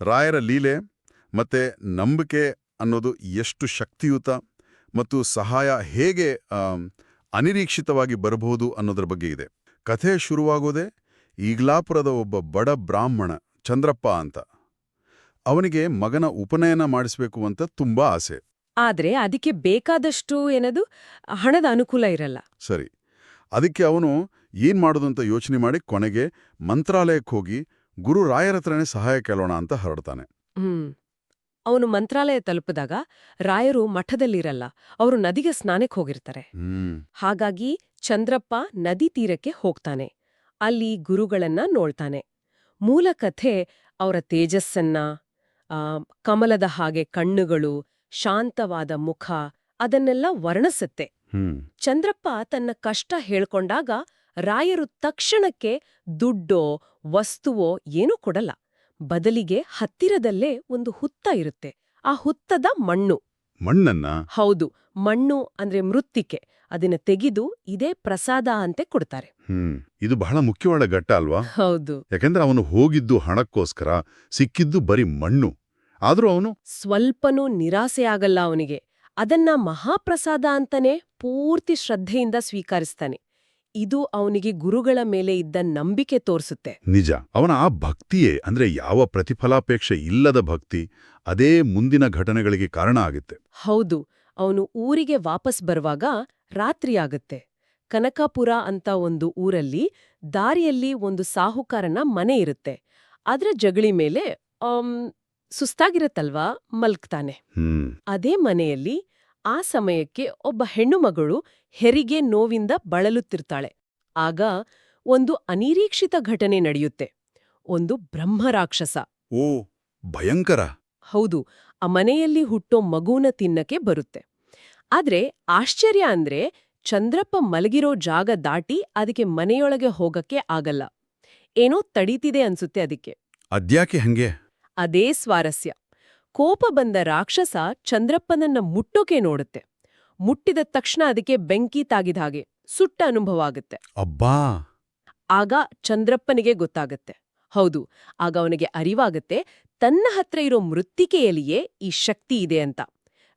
ರಾಯರ ಲೀಲೆ ಮತ್ತೆ ನಂಬಿಕೆ ಅನ್ನೋದು ಎಷ್ಟು ಶಕ್ತಿಯುತ ಮತ್ತು ಸಹಾಯ ಹೇಗೆ ಅನಿರೀಕ್ಷಿತವಾಗಿ ಬರಬಹುದು ಅನ್ನೋದ್ರ ಬಗ್ಗೆ ಇದೆ. ಕಥೆ ಶುರುವಾಗೋದೆ ಈಗ್ಲಾಪುರದ ಒಬ್ಬ ಬಡ ಬ್ರಾಹ್ಮಣ ಚಂದ್ರಪ್ಪ ಅಂತ. ಅವನಿಗೆ ಮಗನ ಉಪನಯನ ಮಾಡಿಸ್ಬೇಕು ಅಂತ ತುಂಬಾ ಆಸೆ. ಆದ್ರೆ ಅದಕ್ಕೆ ಬೇಕಾದಷ್ಟು ಏನದು ಹಣದ ಅನುಕೂಲ ಇರಲ್ಲ. ಸರಿ. ಅದಕ್ಕೆ ಅವನು ಏನ್ ಮಾಡೋದು ಅಂತ ಯೋಚನೆ ಮಾಡಿ ಕೊನೆಗೆ ಮಂತ್ರಾಲಯಕ್ಕೆ ಹೋಗಿ ಗುರು ರಾಯರ ಹತ್ರನೇ ಸಹಾಯ ಕೇಳೋಣ ಅಂತ ಹೊರಡ್ತಾನೆ. ಹ್ಮ್. ಅವನು ಮಂತ್ರಾಲಯ ತಲುಪಿದಾಗ ರಾಯರು ಮಠದಲ್ಲಿರಲ್ಲ ಅವರು ನದಿಗೆ ಸ್ನಾನಕ್ಕೆ ಹೋಗಿರ್ತಾರೆ. ಹ್ಮ್. ಹಾಗಾಗಿ ಚಂದ್ರಪ್ಪ ನದಿ ತೀರಕ್ಕೆ ಹೋಗ್ತಾನೆ. ಅಲ್ಲಿ ಗುರುಗಳನ್ನ ನೋಳ್ತಾನೆ ಮೂಲ ಕಥೆ ಅವರ ತೇಜಸ್ಸನ್ನ ಕಮಲದ ಹಾಗೆ ಕಣ್ಣುಗಳು ಶಾಂತವಾದ ಮುಖ ಅದನ್ನೆಲ್ಲ ವರ್ಣಿಸುತ್ತೆ. ಚಂದ್ರಪ್ಪ ತನ್ನ ಕಷ್ಟ ಹೇಳ್ಕೊಂಡಾಗ ರಾಯರು ತಕ್ಷಣಕ್ಕೆ ದುಡ್ಡೋ ವಸ್ತುವೋ ಏನೂ ಕೊಡಲ್ಲ. ಬದಲಿಗೆ ಹತ್ತಿರದಲ್ಲೇ ಒಂದು ಹುತ್ತ ಇರುತ್ತೆ. ಆ ಹುತ್ತದ ಮಣ್ಣು. ಮಣ್ಣನ್ನ? ಹೌದು ಮಣ್ಣು ಅಂದ್ರೆ ಮೃತ್ತಿಕೆ. ಅದನ್ನ ತೆಗೆದು ಇದೇ ಪ್ರಸಾದ ಅಂತೆ ಕೊಡ್ತಾರೆ. ಹ್ಮ್ ಇದು ಬಹಳ ಮುಖ್ಯವಾದ ಘಟ್ಟ ಅಲ್ವಾ? ಹೌದು. ಯಾಕಂದ್ರೆ ಅವನು ಹೋಗಿದ್ದು ಹಣಕ್ಕೋಸ್ಕರ ಸಿಕ್ಕಿದ್ದು ಬರೀ ಮಣ್ಣು. ಆದ್ರೂ ಅವನು ಸ್ವಲ್ಪನೂ ನಿರಾಸೆಯಾಗಲ್ಲ ಅವನಿಗೆ. ಅದನ್ನ ಮಹಾಪ್ರಸಾದ ಅಂತಾನೆ ಪೂರ್ತಿ ಶ್ರದ್ಧೆಯಿಂದ ಸ್ವೀಕರಿಸ್ತಾನೆ. ಇದು ಅವನಿಗೆ ಗುರುಗಳ ಮೇಲೆ ಇದ್ದ ನಂಬಿಕೆ ತೋರಿಸುತ್ತೆ. ನಿಜ. ಅವನ ಆ ಭಕ್ತಿಯೇ ಅಂದ್ರೆ ಯಾವ ಪ್ರತಿಫಲಾಪೇಕ್ಷೆ ಇಲ್ಲದ ಭಕ್ತಿ ಅದೇ ಮುಂದಿನ ಘಟನೆಗಳಿಗೆ ಕಾರಣ ಆಗುತ್ತೆ. ಹೌದು. ಅವನು ಊರಿಗೆ ವಾಪಸ್ ಬರುವಾಗ ರಾತ್ರಿಯಾಗತ್ತೆ ಕನಕಾಪುರ ಅಂತ ಒಂದು ಊರಲ್ಲಿ ದಾರಿಯಲ್ಲಿ ಒಂದು ಸಾಹುಕಾರನ ಮನೆ ಇರುತ್ತೆ. ಅದರ ಜಗಳಿ ಮೇಲೆ ಸುಸ್ತಾಗಿರತ್ತಲ್ವಾ ಮಲ್ಕ್ತಾನೆ. ಅದೇ ಮನೆಯಲ್ಲಿ ಆ ಸಮಯಕ್ಕೆ ಒಬ್ಬ ಹೆಣ್ಣುಮಗಳು ಹೆರಿಗೆ ನೋವಿಂದ ಬಳಲುತ್ತಿರ್ತಾಳೆ. ಆಗ ಒಂದು ಅನಿರೀಕ್ಷಿತ ಘಟನೆ ನಡೆಯುತ್ತೆ. ಒಂದು ಬ್ರಹ್ಮರಾಕ್ಷಸ ಓ ಭಯಂಕರ. ಹೌದು ಆ ಮನೆಯಲ್ಲಿ ಹುಟ್ಟೋ ಮಗೂನ ತಿನ್ನಕ್ಕೆ ಬರುತ್ತೆ. ಆದ್ರೆ ಆಶ್ಚರ್ಯ ಅಂದ್ರೆ ಚಂದ್ರಪ್ಪ ಮಲಗಿರೋ ಜಾಗ ದಾಟಿ ಅದಕ್ಕೆ ಮನೆಯೊಳಗೆ ಹೋಗಕ್ಕೆ ಆಗಲ್ಲ. ಏನೋ ತಡೀತಿದೆ ಅನ್ಸುತ್ತೆ ಅದಕ್ಕೆ. ಅದ್ಯಾಕೆ ಹಂಗೆ? ಅದೇ ಸ್ವಾರಸ್ಯ. ಕೋಪ ಬಂದ ರಾಕ್ಷಸ ಚಂದ್ರಪ್ಪನನ್ನ ಮುಟ್ಟೋಕೆ ನೋಡುತ್ತೆ. ಮುಟ್ಟಿದ ತಕ್ಷಣ ಅದಕ್ಕೆ ಬೆಂಕಿ ತಾಗಿದ ಹಾಗೆ ಸುಟ್ಟ ಅನುಭವ ಆಗುತ್ತೆ. ಅಬ್ಬಾ! ಆಗ ಚಂದ್ರಪ್ಪನಿಗೆ ಗೊತ್ತಾಗತ್ತೆ. ಹೌದು ಆಗ ಅವನಿಗೆ ಅರಿವಾಗತ್ತೆ ತನ್ನ ಹತ್ರ ಇರೋ ಮೃತ್ತಿಕೆಯಲ್ಲಿಯೇ ಈ ಶಕ್ತಿ ಇದೆ ಅಂತ.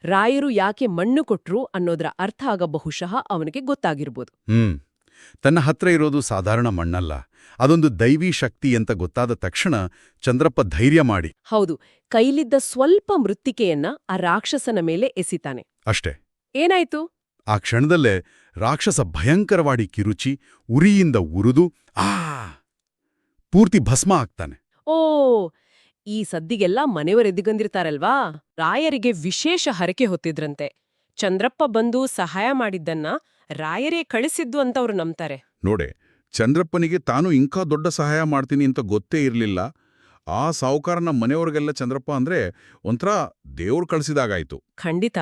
ರಾಯರು ಯಾಕೆ ಮಣ್ಣು ಕೊಟ್ರು ಅನ್ನೋದರ ಅರ್ಥ ಆಗ ಬಹುಶಃ ಅವನಿಗೆ ಗೊತ್ತಾಗಿರ್ಬೋದು. ಹ್ಮ್. ತನ್ನ ಹತ್ರ ಇರೋದು ಸಾಧಾರಣ ಮಣ್ಣಲ್ಲ ಅದೊಂದು ದೈವಿ ಶಕ್ತಿ ಅಂತ ಗೊತ್ತಾದ ತಕ್ಷಣ ಚಂದ್ರಪ್ಪ ಧೈರ್ಯ ಮಾಡಿ. ಹೌದು ಕೈಲಿದ್ದ ಸ್ವಲ್ಪ ಮೃತ್ತಿಕೆಯನ್ನ ಆ ರಾಕ್ಷಸನ ಮೇಲೆ ಎಸಿತಾನೆ. ಅಷ್ಟೇ. ಏನಾಯ್ತು? ಆ ಕ್ಷಣದಲ್ಲೇ ರಾಕ್ಷಸ ಭಯಂಕರವಾಡಿ ಕಿರುಚಿ ಉರಿಯಿಂದ ಉರಿದು ಆ ಪೂರ್ತಿ ಭಸ್ಮ ಆಗ್ತಾನೆ. ಓ ಈ ಸದ್ದಿಗೆಲ್ಲ ಮನೆಯವರೆದಿಗಂದಿರ್ತಾರಲ್ವಾ ರಾಯರಿಗೆ ವಿಶೇಷ ಹರಕೆ ಹೊತ್ತಿದ್ರಂತೆ. ಚಂದ್ರಪ್ಪ ಬಂದು ಸಹಾಯ ಮಾಡಿದ್ದನ್ನ ರಾಯರೇ ಕಳಿಸಿದ್ದು ಅಂತ ಅವರು ನಂಬ್ತಾರೆ. ನೋಡೆ ಚಂದ್ರಪ್ಪನಿಗೆ ತಾನು ಇಂಕಾ ದೊಡ್ಡ ಸಹಾಯ ಮಾಡ್ತೀನಿ ಅಂತ ಗೊತ್ತೇ ಇರಲಿಲ್ಲ. ಆ ಸಾಹುಕಾರನ ಮನೆಯವ್ರಿಗೆಲ್ಲ ಚಂದ್ರಪ್ಪ ಅಂದ್ರೆ ಒಂಥರ ದೇವ್ರು ಕಳಿಸಿದಾಗಾಯ್ತು. ಖಂಡಿತ.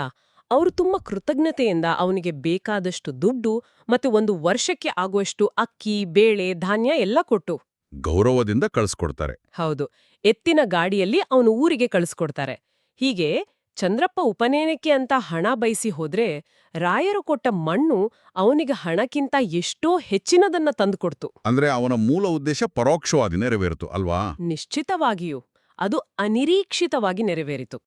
ಅವರು ತುಂಬಾ ಕೃತಜ್ಞತೆಯಿಂದ ಅವನಿಗೆ ಬೇಕಾದಷ್ಟು ದುಡ್ಡು ಮತ್ತು ಒಂದು ವರ್ಷಕ್ಕೆ ಆಗುವಷ್ಟು ಅಕ್ಕಿ ಬೇಳೆ ಧಾನ್ಯ ಎಲ್ಲ ಕೊಟ್ಟು. ಗೌರವದಿಂದ ಕಳಿಸ್ಕೊಡ್ತಾರೆ. ಹೌದು. ಎತ್ತಿನ ಗಾಡಿಯಲ್ಲಿ ಅವನು ಊರಿಗೆ ಕಳಿಸ್ಕೊಡ್ತಾರೆ. ಹೀಗೆ ಚಂದ್ರಪ್ಪ ಉಪನಯನಕ್ಕೆ ಅಂತ ಹಣ ಬಯಸಿ ಹೋದ್ರೆ ರಾಯರು ಕೊಟ್ಟ ಮಣ್ಣು ಅವನಿಗೆ ಹಣಕ್ಕಿಂತ ಎಷ್ಟೋ ಹೆಚ್ಚಿನದನ್ನ ತಂದುಕೊಡ್ತು. ಅಂದ್ರೆ ಅವನ ಮೂಲ ಉದ್ದೇಶ ಪರೋಕ್ಷವಾಗಿ ನೆರವೇರಿತು ಅಲ್ವಾ? ನಿಶ್ಚಿತವಾಗಿಯೂ ಅದು ಅನಿರೀಕ್ಷಿತವಾಗಿ ನೆರವೇರಿತು.